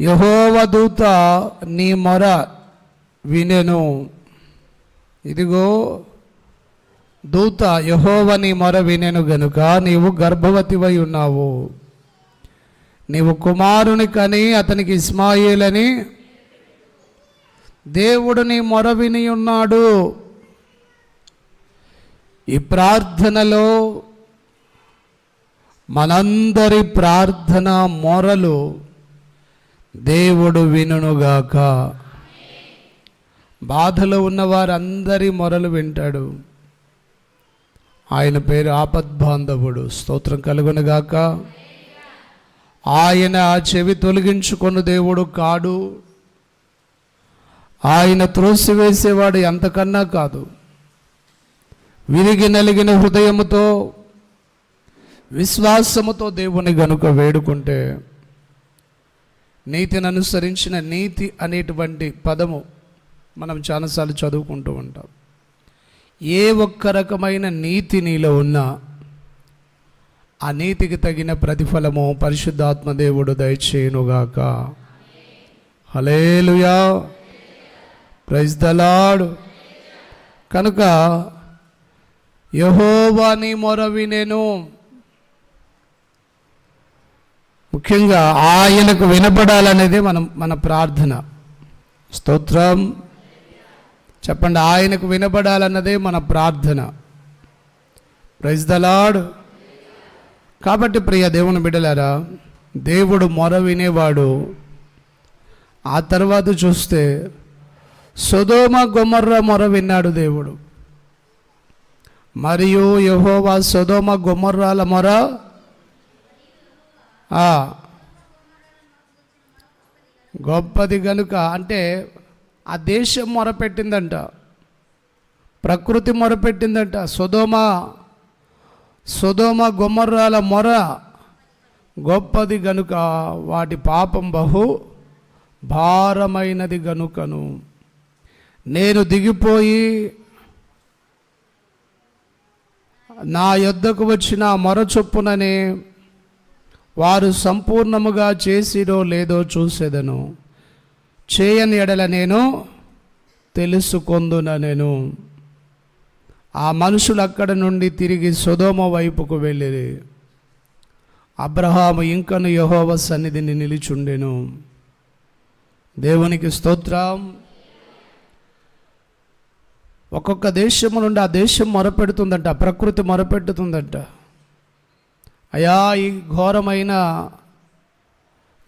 యహోవ దూత నీ మొర వినెను. ఇదిగో దూత యహోవ నీ మొర వినెను గనుక నీవు గర్భవతివై ఉన్నావు. నీవు కుమారుని కని అతనికి ఇస్మాయిలని. దేవుడు నీ మొర విని ఉన్నాడు. ఈ ప్రార్థనలో మనందరి ప్రార్థన మొరలు దేవుడు వినుగాక బాధలో ఉన్న వారందరి మొరలు వింటాడు. ఆయన పేరు ఆపద్బాంధవుడు. స్తోత్రం కలుగునుగాక. ఆయన ఆ చెవి తొలగించుకొను దేవుడు కాడు. ఆయన త్రోసివేసేవాడు ఎంతకన్నా కాదు. విరిగి నలిగిన హృదయముతో విశ్వాసముతో దేవుని గనుక వేడుకుంటే నీతిని అనుసరించిన నీతి అనేటువంటి పదము మనం చాలాసార్లు చదువుకుంటూ ఉంటాం. ఏ ఒక్క రకమైన నీతి నీలో ఉన్నా ఆ నీతికి తగిన ప్రతిఫలము పరిశుద్ధాత్మ దేవుడు దయచేయునుగాక. హలేలుయా ప్రైజ్ దలాడు కనుక యహోవాని మొర నేను ముఖ్యంగా ఆయనకు వినపడాలనేదే మనం మన ప్రార్థన. స్తోత్రం. చెప్పండి ఆయనకు వినపడాలన్నదే మన ప్రార్థన. ప్రైజ్ ద లార్డ్ కాబట్టి ప్రియ దేవుని బిడ్డలారా దేవుడు మొర వినేవాడు. ఆ తర్వాత చూస్తే సుధోమ గుమ్మర్ర మొర విన్నాడు దేవుడు. మరియు యహోవా సుధోమ గొమర్రాల మొర గొప్పది గనుక అంటే ఆ దేశం మొరపెట్టిందంట ప్రకృతి మొరపెట్టిందంట సుధోమ సుధోమ గుమ్మర్రాల మొర గొప్పది గనుక వాటి పాపం బహు భారమైనది గనుకను. నేను దిగిపోయి నా యొద్దకు వచ్చిన మొర చొప్పుననే వారు సంపూర్ణముగా చేసిరో లేదో చూసేదను. చేయని ఎడల నేను తెలుసుకొందున నేను. ఆ మనుషులు అక్కడ నుండి తిరిగి సుధోమ వైపుకు వెళ్ళిరి. అబ్రహాము ఇంకను యహోవ సన్నిధిని నిలిచుండెను. దేవునికి స్తోత్రం. ఒక్కొక్క దేశము నుండి ఆ దేశం మొరపెడుతుందంట ప్రకృతి మొరపెడుతుందంట అయా ఈ ఘోరమైన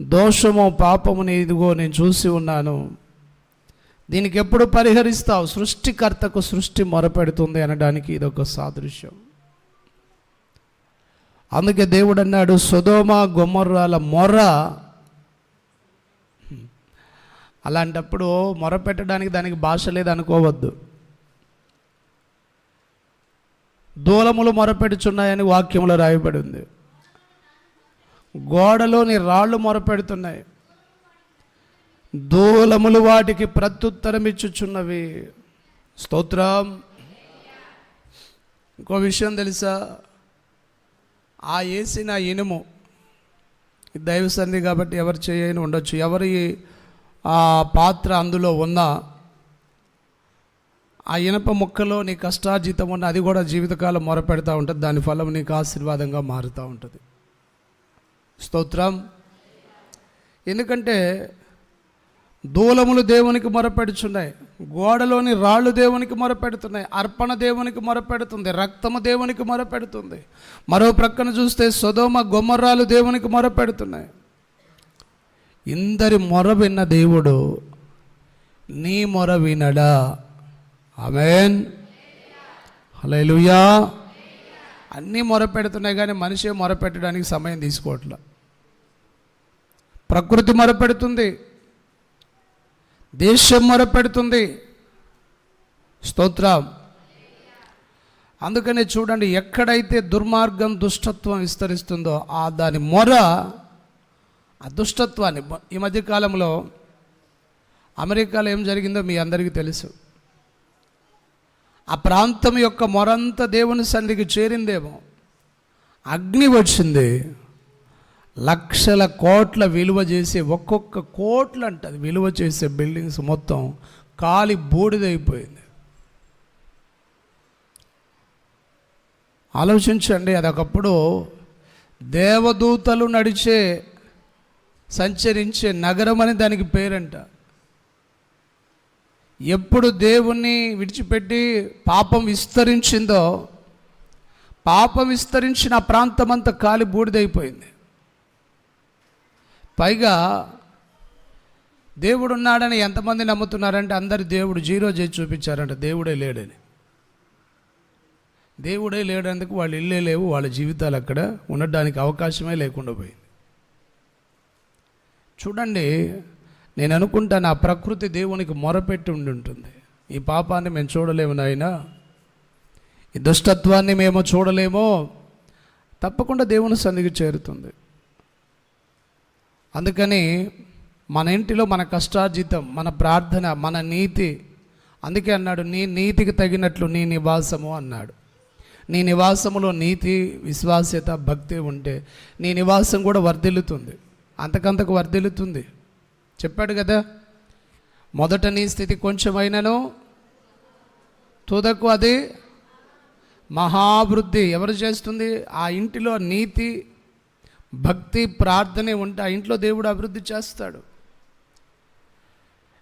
దోషము పాపముని ఇదిగో నేను చూసి ఉన్నాను. దీనికి ఎప్పుడు పరిహరిస్తావు? సృష్టికర్తకు సృష్టి మొరపెడుతుంది అనడానికి ఇదొక సాదృశ్యం. అందుకే దేవుడు అన్నాడు సుధోమ గుమ్మర్రాల మొర్ర. అలాంటప్పుడు మొర పెట్టడానికి దానికి భాష లేదనుకోవద్దు దూలములు మొరపెడుచున్నాయని వాక్యంలో రాయబడి ఉంది గోడలోని రాళ్ళు మొరపెడుతున్నాయి. దూలములు వాటికి ప్రత్యుత్తరం ఇచ్చుచున్నవి. స్తోత్రం. ఇంకో విషయం తెలుసా? ఆ వేసిన ఇనుము. దైవ సంధి కాబట్టి ఎవరు చేయని ఉండొచ్చు. ఎవరి ఆ పాత్ర అందులో ఉన్నా ఆ ఇనప ముక్కలో నీ కష్టార్జితం ఉన్న అది కూడా జీవితకాలం మొరపెడతా ఉంటుంది. దాని ఫలం నీకు ఆశీర్వాదంగా మారుతూ ఉంటుంది. స్తోత్రం. ఎందుకంటే దూలములు దేవునికి మొరపెడుచున్నాయి. గోడలోని రాళ్ళు దేవునికి మొరపెడుతున్నాయి. అర్పణ దేవునికి మొరపెడుతుంది. రక్తము దేవునికి మొరపెడుతుంది. మరో ప్రక్కన చూస్తే సొదోమ గొమ్మరాలు దేవునికి మొరపెడుతున్నాయి. ఇందరి మొర విన్న దేవుడు నీ మొర వినడా? ఆమెన్. హలో అన్నీ మొరపెడుతున్నాయి కానీ మనిషి మొరపెట్టడానికి సమయం తీసుకోవట్లా. ప్రకృతి మొరపెడుతుంది దేశం మొరపెడుతుంది. స్తోత్రం. అందుకనే చూడండి ఎక్కడైతే దుర్మార్గం దుష్టత్వం విస్తరిస్తుందో ఆ దాని మొర ఆ దుష్టత్వాన్ని. ఈ మధ్యకాలంలో అమెరికాలో ఏం జరిగిందో మీ అందరికీ తెలుసు. ఆ ప్రాంతం యొక్క మొరంతా దేవుని సన్నిధికి చేరిందేమో. అగ్ని వచ్చింది. లక్షల కోట్ల విలువ చేసే ఒక్కొక్క కోట్లు అంటది విలువ చేసే బిల్డింగ్స్ మొత్తం కాలి బూడిదైపోయింది. ఆలోచించండి అదొకప్పుడు దేవదూతలు నడిచే సంచరించే నగరం అని దానికి పేరంట. ఎప్పుడు దేవుణ్ణి విడిచిపెట్టి పాపం విస్తరించిందో పాపం విస్తరించిన ప్రాంతం అంతా కాలి బూడిదైపోయింది. పైగా దేవుడు ఉన్నాడని ఎంతమంది నమ్ముతున్నారంటే అందరు దేవుడు జీరో చేసి చూపించారంట దేవుడే లేడని. దేవుడే లేడందుకు వాళ్ళు ఇల్లే లేవు వాళ్ళ జీవితాలు అక్కడ ఉండడానికి అవకాశమే లేకుండా పోయింది. చూడండి నేను అనుకుంటాను ఆ ప్రకృతి దేవునికి మొరపెట్టి ఉండి ఉంటుంది ఈ పాపాన్ని మేము చూడలేము నాయనా. ఈ దుష్టత్వాన్ని మేము చూడలేమో. తప్పకుండా దేవుని సన్నిధికి చేరుతుంది. అందుకని మన ఇంటిలో మన కష్టార్జితం మన ప్రార్థన మన నీతి. అందుకే అన్నాడు నీ నీతికి తగినట్లు నీ నివాసము అన్నాడు. నీ నివాసములో నీతి విశ్వాస్యత భక్తి ఉంటే నీ నివాసం కూడా వర్ధిల్లుతుంది. అంతకంతకు వర్ధిల్లుతుంది. చెప్పాడు కదా మొదట నీ స్థితి కొంచెమైనను తుదకు అది మహావృద్ధి. ఎవరు చేస్తుంది? ఆ ఇంటిలో నీతి భక్తి ప్రార్థనే ఉంటే ఆ ఇంట్లో దేవుడు అభివృద్ధి చేస్తాడు.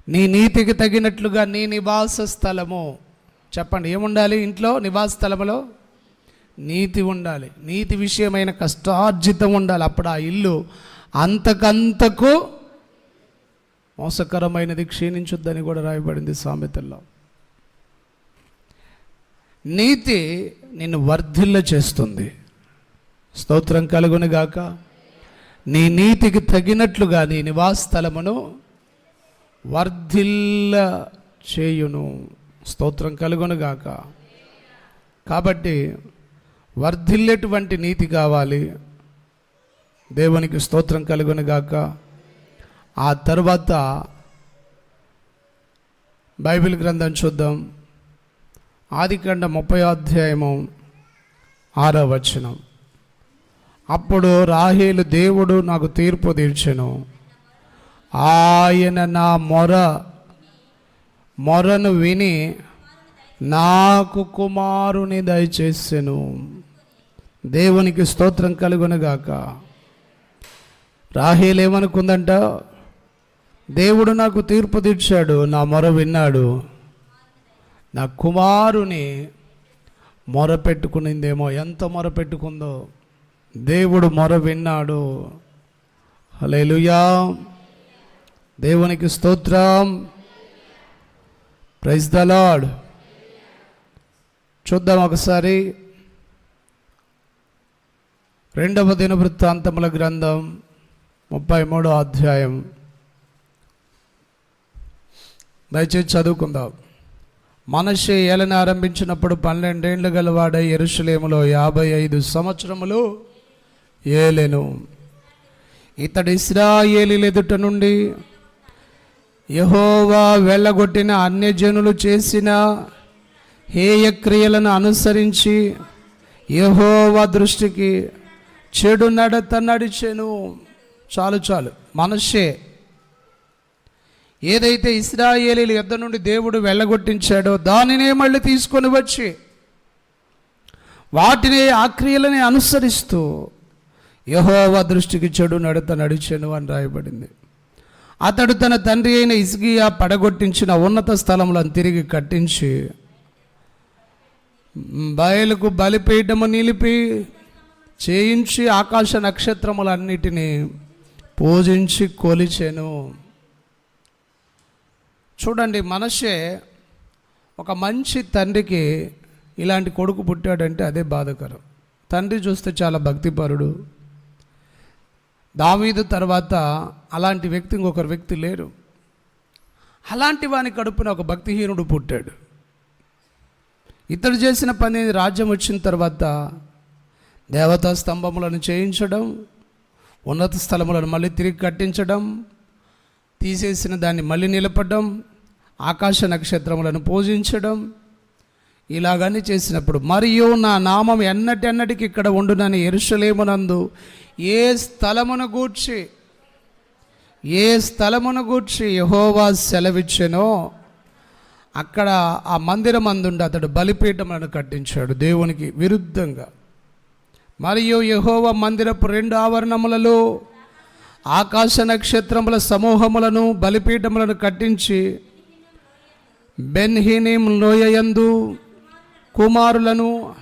నీ నీతికి తగినట్లుగా నీ నివాస స్థలము. చెప్పండి ఏముండాలి ఇంట్లో? నివాస స్థలములో నీతి ఉండాలి. నీతి విషయమైన కష్టార్జితం ఉండాలి. అప్పుడు ఆ ఇల్లు అంతకంతకు మోసకరమైనది క్షీణించుద్దని కూడా రాయబడింది సామెతల్లో. నీతి నిన్ను వర్ధిల్ల చేస్తుంది. స్తోత్రం కలుగునిగాక నీ నీతికి తగినట్లుగా నీ నివాస స్థలమును వర్ధిల్ల చేయును. స్తోత్రం కలుగును గాక. కాబట్టి వర్ధిల్లేటువంటి నీతి కావాలి. దేవునికి స్తోత్రం కలుగునుగాక గాక. ఆ తర్వాత బైబిల్ గ్రంథం చూద్దాం. ఆదికాండ ముప్పై అధ్యాయము ఆరో వచనం. అప్పుడు రాహేలు దేవుడు నాకు తీర్పు తీర్చెను. ఆయన నా మొర మొరను విని నాకు కుమారుని దయచేసెను. దేవునికి స్తోత్రం కలుగునగాక రాహేలు ఏమనుకుందంట? దేవుడు నాకు తీర్పు తీర్చాడు నా మొర విన్నాడు. నా కుమారుని మొర పెట్టుకునిందేమో ఎంత మొర పెట్టుకుందో దేవుడు మొర విన్నాడు. హలేలుయా దేవునికి స్తోత్రం. ప్రైజ్ ద లాడ్ చూద్దాం ఒకసారి. రెండవ దినవృత్తాంతముల గ్రంథం ముప్పై మూడో అధ్యాయం. దయచేసి చదువుకుందాం. మనషే ఏలని ఆరంభించినప్పుడు పన్నెండేండ్లు గలవాడై ఎరుషలేములో యాభై ఐదు సంవత్సరములు ఏలెను. ఇతడు ఇస్రాయేలీల ఎదుట నుండి యహోవా వెళ్ళగొట్టిన అన్యజనులు చేసిన హేయక్రియలను అనుసరించి యహోవా దృష్టికి చెడు నడత నడిచెను. చాలు చాలు. మనషే ఏదైతే ఇస్రాయేలీల యుద్ధ నుండి దేవుడు వెళ్ళగొట్టించాడో దానినే మళ్ళీ తీసుకొని వచ్చి వాటిని ఆ క్రియలని అనుసరిస్తూ యహోవ దృష్టికి చెడు నడత నడిచెను అని రాయబడింది. అతడు తన తండ్రి అయిన ఇసుగియా పడగొట్టించిన ఉన్నత స్థలములను తిరిగి కట్టించి బయలుకు బలిపీఠము నిలిపి చేయించి ఆకాశ నక్షత్రములన్నిటినీ పూజించి కొలిచెను. చూడండి మనషే ఒక మంచి తండ్రికి ఇలాంటి కొడుకు పుట్టాడంటే అదే బాధకరం. తండ్రి చూస్తే చాలా భక్తిపరుడు. దావీదు తర్వాత అలాంటి వ్యక్తి ఇంకొకరు వ్యక్తి లేరు. అలాంటి వాని కడుపున ఒక భక్తిహీనుడు పుట్టాడు. ఇతడు చేసిన పని రాజ్యం వచ్చిన తర్వాత దేవతా స్తంభములను చేయించడం ఉన్నత స్థలములను మళ్ళీ తిరిగి కట్టించడం తీసేసిన దాన్ని మళ్ళీ నిలపడం ఆకాశ నక్షత్రములను పూజించడం. ఇలాగని చేసినప్పుడు మరియు నా నామం ఎన్నటెన్నటికి ఇక్కడ ఉండునని ఎరుషలేమునందు ఏ స్థలమును గూర్చి ఏ స్థలమును గూర్చి యహోవా సెలవిచ్చెనో అక్కడ ఆ మందిరం అందుండి అతడు బలిపీఠములను కట్టించాడు దేవునికి విరుద్ధంగా. మరియు యహోవ మందిరపు రెండు ఆవరణములలో ఆకాశ నక్షత్రముల సమూహములను బలిపీఠములను కట్టించి బెన్హీనిం లోయయందు కుమారులను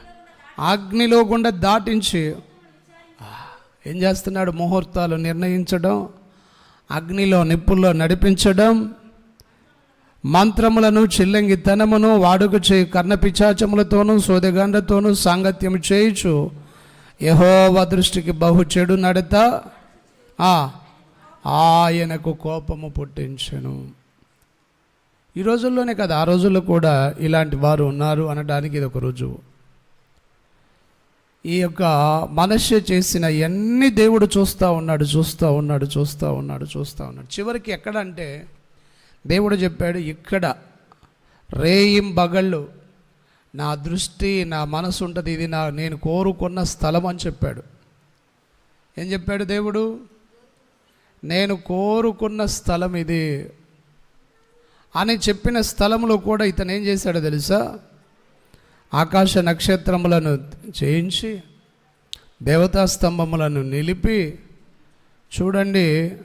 అగ్నిలో గుండా దాటించి ఏం చేస్తున్నాడు? ముహూర్తాలు నిర్ణయించడం అగ్నిలో నిప్పుల్లో నడిపించడం మంత్రములను చిల్లంగితనమును వాడుక చేయి కర్ణపిచాచములతోనూ సోదగండతోనూ సాంగత్యం చేయుచు యహోవ దృష్టికి బహు చెడు నడత. ఆ, ఆయనకు కోపము పుట్టించెను. ఈ రోజుల్లోనే కదా ఆ రోజుల్లో కూడా ఇలాంటి వారు ఉన్నారు అనడానికి ఇది ఒక రుజువు ఈ యొక్క మనస్సు చేసిన ఎన్ని దేవుడు చూస్తూ ఉన్నాడు చూస్తూ ఉన్నాడు చూస్తూ ఉన్నాడు చూస్తూ ఉన్నాడు. చివరికి ఎక్కడంటే దేవుడు చెప్పాడు ఇక్కడ రేయిం బగళ్ళు నా దృష్టి నా మనసు ఉంటుంది ఇది నా నేను కోరుకున్న స్థలం అని చెప్పాడు. ఏం చెప్పాడు దేవుడు? నేను కోరుకున్న స్థలం ఇది అని చెప్పిన స్థలంలో కూడా ఇతను ఏం చేశాడో తెలుసా? ఆకాశ నక్షత్రములను చేయించి దేవతా స్తంభములను నిలిపి చూడండి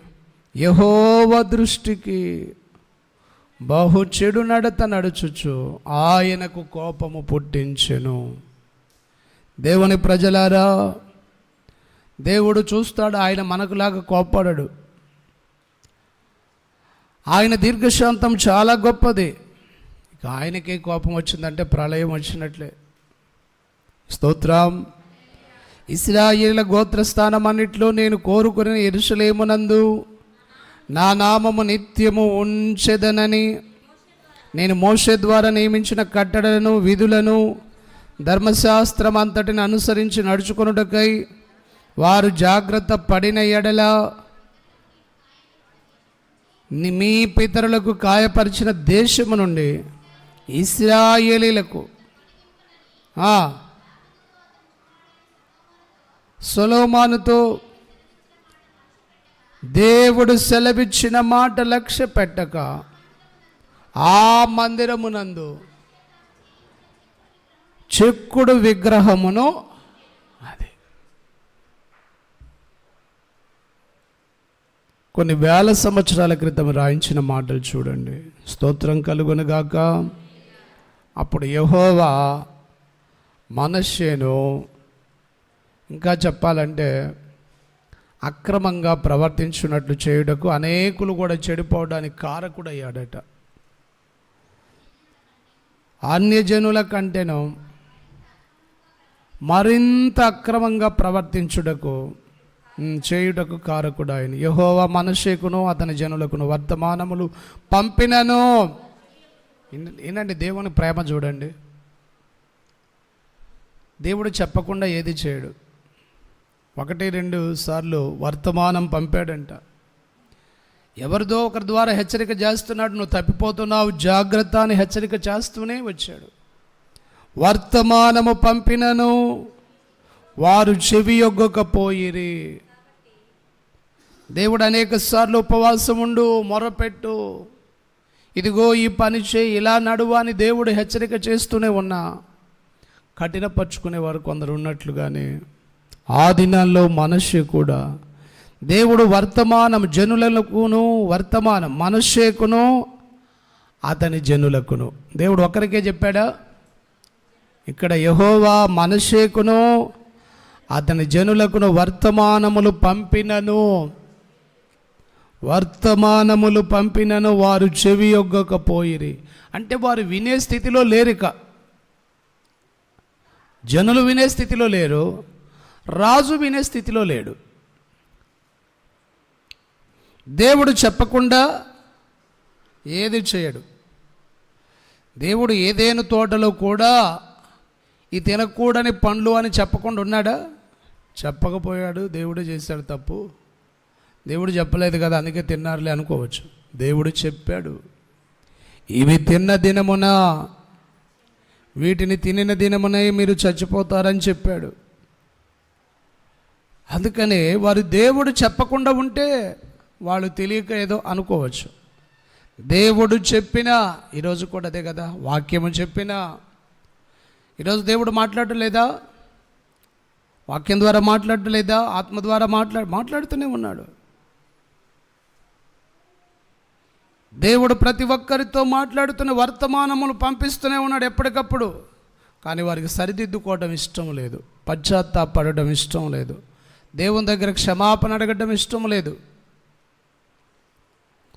యహోవ దృష్టికి బహు చెడు నడత నడుచుచు ఆయనకు కోపము పుట్టించెను. దేవుని ప్రజలారా దేవుడు చూస్తాడు ఆయన మనకులాగా కోపడడు ఆయన దీర్ఘశాంతం చాలా గొప్పది. ఇక ఆయనకే కోపం వచ్చిందంటే ప్రళయం వచ్చినట్లే. స్తోత్రం. ఇస్రాయేల గోత్రస్థానం అన్నిట్లో నేను కోరుకుని ఎరుసలేమునందు నా నామము నిత్యము ఉంచెదనని నేను మోషే ద్వారా నియమించిన కట్టడలను విధులను ధర్మశాస్త్రం అంతటిని అనుసరించి నడుచుకొనుటకై వారు జాగ్రత్త పడిన ఎడల మీ పితరులకు కాయపరిచిన దేశము నుండి ఇస్రాయేలీలకు ఆ, సొలోమానుతో దేవుడు సెలవిచ్చిన మాట లక్ష్య పెట్టక ఆ మందిరమునందు చెక్కుడు విగ్రహమును అదే. కొన్ని వేల సంవత్సరాల క్రితం రాయించిన మాటలు చూడండి. స్తోత్రం కలుగునగాక. అప్పుడు యహోవా మనస్సేను ఇంకా చెప్పాలంటే అక్రమంగా ప్రవర్తించున్నట్లు చేయుటకు అనేకులు కూడా చెడిపోవడానికి కారకుడయ్యాడట. అన్యజనుల కంటేను మరింత అక్రమంగా ప్రవర్తించుటకు చేయుటకు కారకుడాయన. యహోవా మనషేకును అతని జనులకును వర్తమానములు పంపినను. ఏంటంటే దేవుని ప్రేమ చూడండి. దేవుడు చెప్పకుండా ఏది చేయడు. ఒకటి రెండు సార్లు వర్తమానం పంపాడంట. ఎవరిదో ఒకరి ద్వారా హెచ్చరిక చేస్తున్నాడు నువ్వు తప్పిపోతున్నావు జాగ్రత్త అని హెచ్చరిక చేస్తూనే వచ్చాడు. వర్తమానము పంపినను వారు చెవి యొగ్గకపోయిరి దేవుడు అనేక సార్లు ఉపవాసం ఉండు మొరపెట్టు. ఇదిగో ఈ పని చేయి ఇలా నడువు అని దేవుడు హెచ్చరిక చేస్తూనే ఉన్నా. కఠినపరుచుకునే వారు కొందరు ఉన్నట్లుగానే ఆ దినాల్లో మనిషి కూడా దేవుడు వర్తమానం జనులకును వర్తమానం మనుష్యకును అతని జనులకును. దేవుడు ఒకరికే చెప్పాడా? ఇక్కడ యహోవా మనషేకును అతని జనులకును వర్తమానములు పంపినను. వర్తమానములు పంపినను వారు చెవి ఒగ్గకపోయిరి అంటే వారు వినే స్థితిలో లేరిక. జనులు వినే స్థితిలో లేరు రాజు వినే స్థితిలో లేడు. దేవుడు చెప్పకుండా ఏది చేయడు. దేవుడు ఏదేను తోటలో కూడా ఈ తినకూడని పండ్లు అని చెప్పకుండా ఉన్నాడా? చెప్పకపోయాడు దేవుడే చేశాడు తప్పు. దేవుడు చెప్పలేదు కదా అందుకే తిన్నారులే అనుకోవచ్చు. దేవుడు చెప్పాడు ఇవి తిన్న దినమున వీటిని తినిన దినమునే మీరు చచ్చిపోతారని చెప్పాడు. అందుకనే వారు దేవుడు చెప్పకుండా ఉంటే వాళ్ళు తెలియక ఏదో అనుకోవచ్చు. దేవుడు చెప్పినా ఈరోజు కూడా అదే కదా వాక్యము చెప్పినా ఈరోజు దేవుడు మాట్లాడలేదా? వాక్యం ద్వారా మాట్లాడలేదా? ఆత్మ ద్వారా మాట్లా మాట్లాడుతూనే ఉన్నాడు. దేవుడు ప్రతి ఒక్కరితో మాట్లాడుతున్న వర్తమానములు పంపిస్తూనే ఉన్నాడు ఎప్పటికప్పుడు. కానీ వారికి సరిదిద్దుకోవడం ఇష్టం లేదు. పశ్చాత్తాపడడం ఇష్టం లేదు. దేవుని దగ్గర క్షమాపణ అడగడం ఇష్టం లేదు.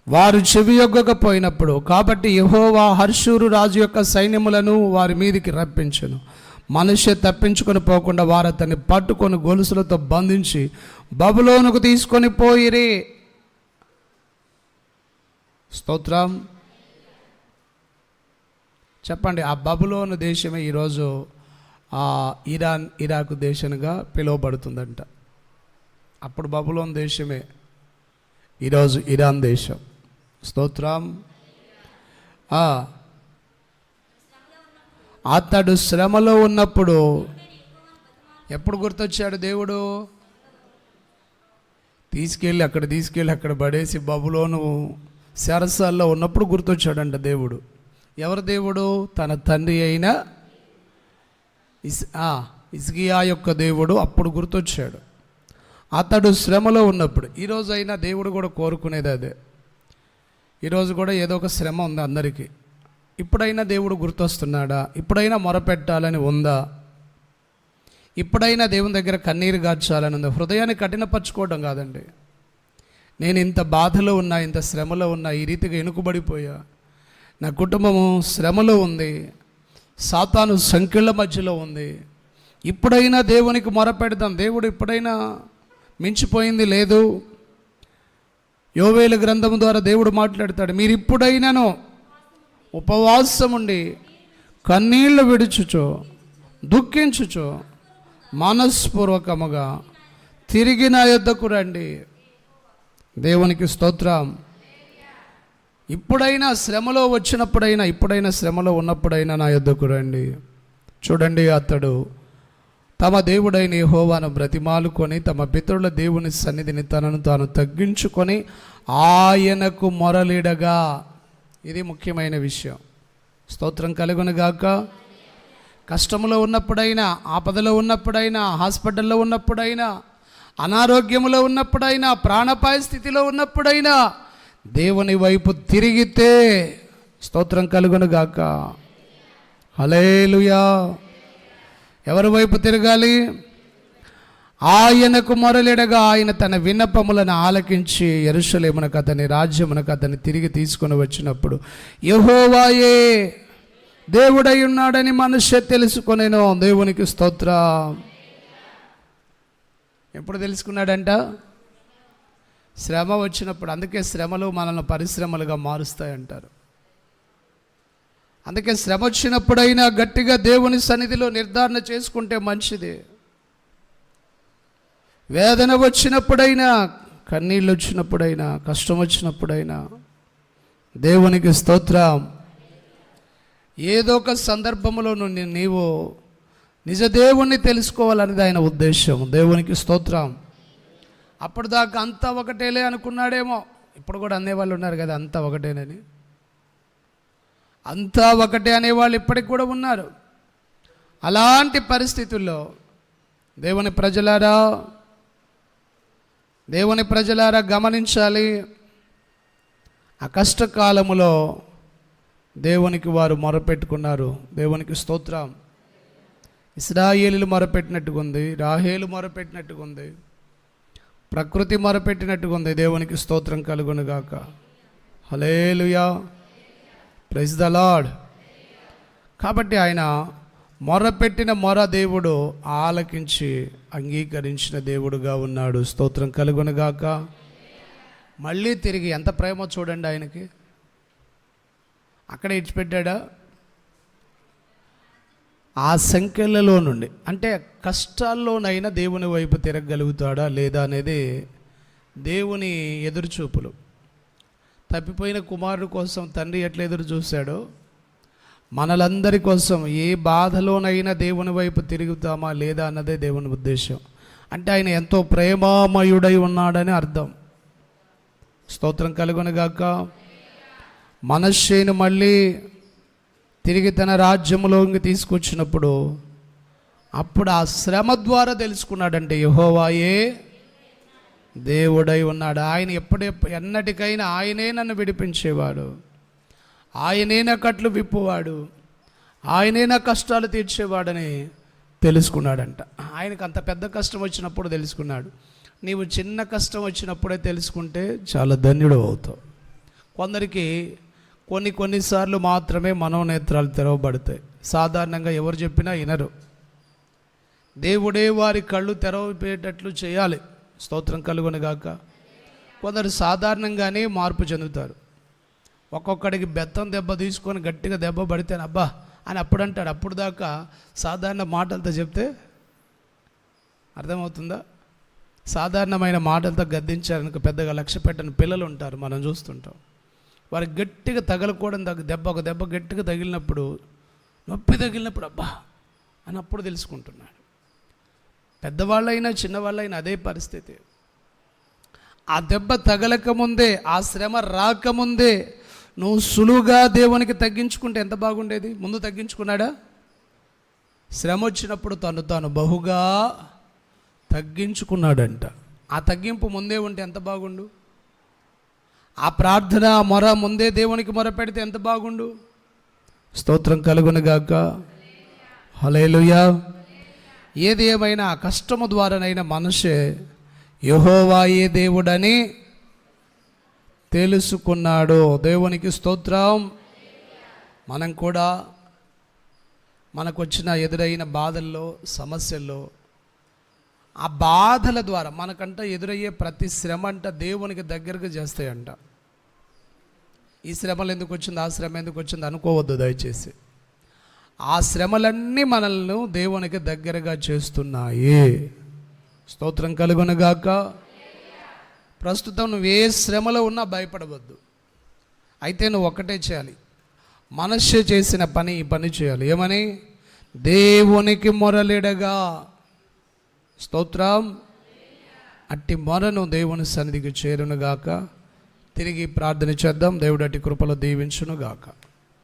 వారు చెవియొగ్గకపోయినప్పుడు కాబట్టి యహోవా హర్షూరు రాజు యొక్క సైన్యములను వారి మీదికి రప్పించను. మనిషి తప్పించుకొని పోకుండా వారు అతన్ని పట్టుకొని గొలుసులతో బంధించి బబులోనుకు తీసుకొని పోయిరే. స్తోత్రం. చెప్పండి ఆ బబులోను దేశమే ఈరోజు ఆ ఇరాన్ ఇరాక్ దేశంగా పిలువబడుతుందంట. అప్పుడు బబులోన్ దేశమే ఈరోజు ఇరాన్ దేశం. స్తోత్రం. ఆ. అతడు శ్రమలో ఉన్నప్పుడు ఎప్పుడు గుర్తొచ్చాడు దేవుడు? తీసుకెళ్ళి అక్కడ తీసుకెళ్ళి అక్కడ పడేసి బబులోను శారసాల్లో ఉన్నప్పుడు గుర్తొచ్చాడంట దేవుడు. ఎవరు దేవుడు? తన తండ్రి అయిన ఇస్ ఆ, యొక్క దేవుడు అప్పుడు గుర్తొచ్చాడు. అతడు శ్రమలో ఉన్నప్పుడు ఈరోజు అయినా దేవుడు కూడా కోరుకునేది అదే. ఈరోజు కూడా ఏదో ఒక శ్రమ ఉంది అందరికీ. ఇప్పుడైనా దేవుడు గుర్తొస్తున్నాడా? ఇప్పుడైనా మొరపెట్టాలని ఉందా? ఇప్పుడైనా దేవుని దగ్గర కన్నీరు గార్చాలని ఉందా? హృదయాన్ని కఠినపరచుకోవడం కాదండి. నేను ఇంత బాధలో ఉన్నా ఇంత శ్రమలో ఉన్నా ఈ రీతిగా ఎనుకుబడిపోయా. నా కుటుంబము శ్రమలో ఉంది. సాతాను సంఖ్యల మధ్యలో ఉంది. ఇప్పుడైనా దేవునికి మొరపెడదాం. దేవుడు ఇప్పుడైనా మించిపోయింది లేదు. యోవేలు గ్రంథం ద్వారా దేవుడు మాట్లాడతాడు మీరు ఇప్పుడైనాను ఉపవాసం ఉండి కన్నీళ్ళు విడుచుచో దుఃఖించుచో మనస్పూర్వకముగా తిరిగి నా యుద్ధకు రండి. దేవునికి స్తోత్రం. ఇప్పుడైనా శ్రమలో వచ్చినప్పుడైనా ఇప్పుడైనా శ్రమలో ఉన్నప్పుడైనా నా యొద్దకు రండి. చూడండి అతడు తమ దేవుడైన హోవాను బ్రతిమాలుకొని తమ పితరుల దేవుని సన్నిధిని తనను తాను తగ్గించుకొని ఆయనకు మొరలిడగా. ఇది ముఖ్యమైన విషయం. స్తోత్రం కలుగునుగాక కష్టంలో ఉన్నప్పుడైనా ఆపదలో ఉన్నప్పుడైనా హాస్పిటల్లో ఉన్నప్పుడైనా అనారోగ్యములో ఉన్నప్పుడైనా ప్రాణపాయ స్థితిలో ఉన్నప్పుడైనా దేవుని వైపు తిరిగితే స్తోత్రం కలుగునుగాక. హలేలుయా ఎవరి వైపు తిరగాలి? ఆయనకు మొరలిడగా ఆయన తన విన్నపములను ఆలకించి ఎరుసలేమునకు అతని రాజ్యమునకు అతన్ని తిరిగి తీసుకొని వచ్చినప్పుడు యహోవాయే దేవుడై ఉన్నాడని మనుష్య తెలుసుకొనేను. దేవునికి స్తోత్ర. ఎప్పుడు తెలుసుకున్నాడంట? శ్రమ వచ్చినప్పుడు. అందుకే శ్రమలు మనల్ని పరిశ్రమలుగా మారుస్తాయంటారు. అందుకే శ్రమ వచ్చినప్పుడైనా గట్టిగా దేవుని సన్నిధిలో నిర్ధారణ చేసుకుంటే మంచిది. వేదన వచ్చినప్పుడైనా కన్నీళ్ళు వచ్చినప్పుడైనా కష్టం వచ్చినప్పుడైనా దేవునికి స్తోత్రం. ఏదో ఒక సందర్భంలో నువ్వు నీవు నిజ దేవుణ్ణి తెలుసుకోవాలనేది ఆయన ఉద్దేశం. దేవునికి స్తోత్రం. అప్పుడు దాకా అంతా ఒకటేలే అనుకున్నాడేమో. ఇప్పుడు కూడా అనేవాళ్ళు ఉన్నారు కదా అంతా ఒకటేనని. అంతా ఒకటే అనేవాళ్ళు ఇప్పటికి కూడా ఉన్నారు. అలాంటి పరిస్థితుల్లో దేవుని ప్రజలారా దేవుని ప్రజలారా గమనించాలి. ఆ కష్టకాలములో దేవునికి వారు మొరపెట్టుకున్నారు. దేవునికి స్తోత్రం. ఇస్రాయేలు మొరపెట్టినట్టుగా ఉంది రాహేలు మొరపెట్టినట్టుగా ఉంది ప్రకృతి మొరపెట్టినట్టుగా ఉంది దేవునికి స్తోత్రం కలుగునుగాక. హలేలుయా ప్రైజ్ ద లాడ్ కాబట్టి ఆయన మొరపెట్టిన మొర దేవుడు ఆలకించి అంగీకరించిన దేవుడుగా ఉన్నాడు. స్తోత్రం కలుగునుగాక. మళ్ళీ తిరిగి ఎంత ప్రేమ చూడండి ఆయనకి. అక్కడ ఇచ్చిపెట్టాడా? ఆ సంఖ్యలలో నుండి అంటే కష్టాల్లోనైనా దేవుని వైపు తిరగలుగుతాడా లేదా అనేది దేవుని ఎదురుచూపులు. తప్పిపోయిన కుమారుడు కోసం తండ్రి ఎట్లా ఎదురు చూశాడో? మనలందరి కోసం ఏ బాధలోనైనా దేవుని వైపు తిరుగుతామా లేదా అన్నదే దేవుని ఉద్దేశం. అంటే ఆయన ఎంతో ప్రేమామయుడై ఉన్నాడని అర్థం. స్తోత్రం కలుగునగాక మనశ్శేను మళ్ళీ తిరిగి తన రాజ్యంలోకి తీసుకొచ్చినప్పుడు అప్పుడు ఆ శ్రమ ద్వారా తెలుసుకున్నాడంటే యహోవాయే దేవుడై ఉన్నాడు. ఆయన ఎప్పుడే ఎన్నటికైనా ఆయనే నన్ను విడిపించేవాడు. ఆయనే నా కట్లు విప్పువాడు. ఆయనే నా కష్టాలు తీర్చేవాడని తెలుసుకున్నాడంట. ఆయనకు అంత పెద్ద కష్టం వచ్చినప్పుడు తెలుసుకున్నాడు. నీవు చిన్న కష్టం వచ్చినప్పుడే తెలుసుకుంటే చాలా ధన్యుడు అవుతావు. కొందరికి కొన్ని కొన్నిసార్లు మాత్రమే మనోనేత్రాలు తెరవబడతాయి. సాధారణంగా ఎవరు చెప్పినా వినరు. దేవుడే వారి కళ్ళు తెరవపేటట్లు చేయాలి. స్తోత్రం కలుగునగాక కొందరు సాధారణంగానే మార్పు చెందుతారు. ఒక్కొక్కడికి బెత్తం దెబ్బ తీసుకొని గట్టిగా దెబ్బ పడితే అబ్బా! అని అప్పుడు అంటాడు అప్పుడు దాకా సాధారణ మాటలతో చెప్తే అర్థమవుతుందా? సాధారణమైన మాటలతో గద్దించారనుకో పెద్దగా లక్ష్య పెట్టని పిల్లలు ఉంటారు. మనం చూస్తుంటాం. వారికి గట్టిగా తగలకూడదు తగ్గ దెబ్బ ఒక దెబ్బ గట్టిగా తగిలినప్పుడు నొప్పి తగిలినప్పుడు అబ్బా! అని అప్పుడు తెలుసుకుంటున్నాడు. పెద్దవాళ్ళైనా చిన్నవాళ్ళైనా అదే పరిస్థితి. ఆ దెబ్బ తగలక ముందే ఆ శ్రమ రాకముందే నువ్వు సులువుగా దేవునికి తగ్గించుకుంటే ఎంత బాగుండేది? ముందు తగ్గించుకున్నాడా? శ్రమ వచ్చినప్పుడు తను తాను బహుగా తగ్గించుకున్నాడంట. ఆ తగ్గింపు ముందే ఉంటే ఎంత బాగుండు? ఆ ప్రార్థన ఆ మొర ముందే దేవునికి మొర పెడితే ఎంత బాగుండు? స్తోత్రం కలుగునగాక హలేలుయా ఏది ఏమైనా ఆ కష్టము ద్వారానైనా మనిషే యహోవాయే దేవుడని తెలుసుకున్నాడు దేవునికి స్తోత్రం. మనం కూడా మనకు వచ్చిన ఎదురైన బాధల్లో సమస్యల్లో ఆ బాధల ద్వారా మనకంట ఎదురయ్యే ప్రతి శ్రమ అంట దేవునికి దగ్గరకు చేస్తాయంట. ఈ శ్రమలు ఎందుకు వచ్చింది? ఆ శ్రమ ఎందుకు వచ్చింది? అనుకోవద్దు దయచేసి. ఆ శ్రమలన్నీ మనల్ని దేవునికి దగ్గరగా చేస్తున్నాయి. స్తోత్రం కలుగునగాక ప్రస్తుతం నువ్వు ఏ శ్రమలో ఉన్నా భయపడవద్దు. అయితే నువ్వు ఒక్కటే చేయాలి. మనస్సు చేసిన పని ఈ పని చేయాలి. ఏమని? దేవునికి మొరలిడగా. స్తోత్రం. అట్టి మొరను దేవుని సన్నిధికి చేరునుగాక తిరిగి ప్రార్థన చేద్దాం. దేవుడటి అట్టి కృపలో దీవించునుగాక.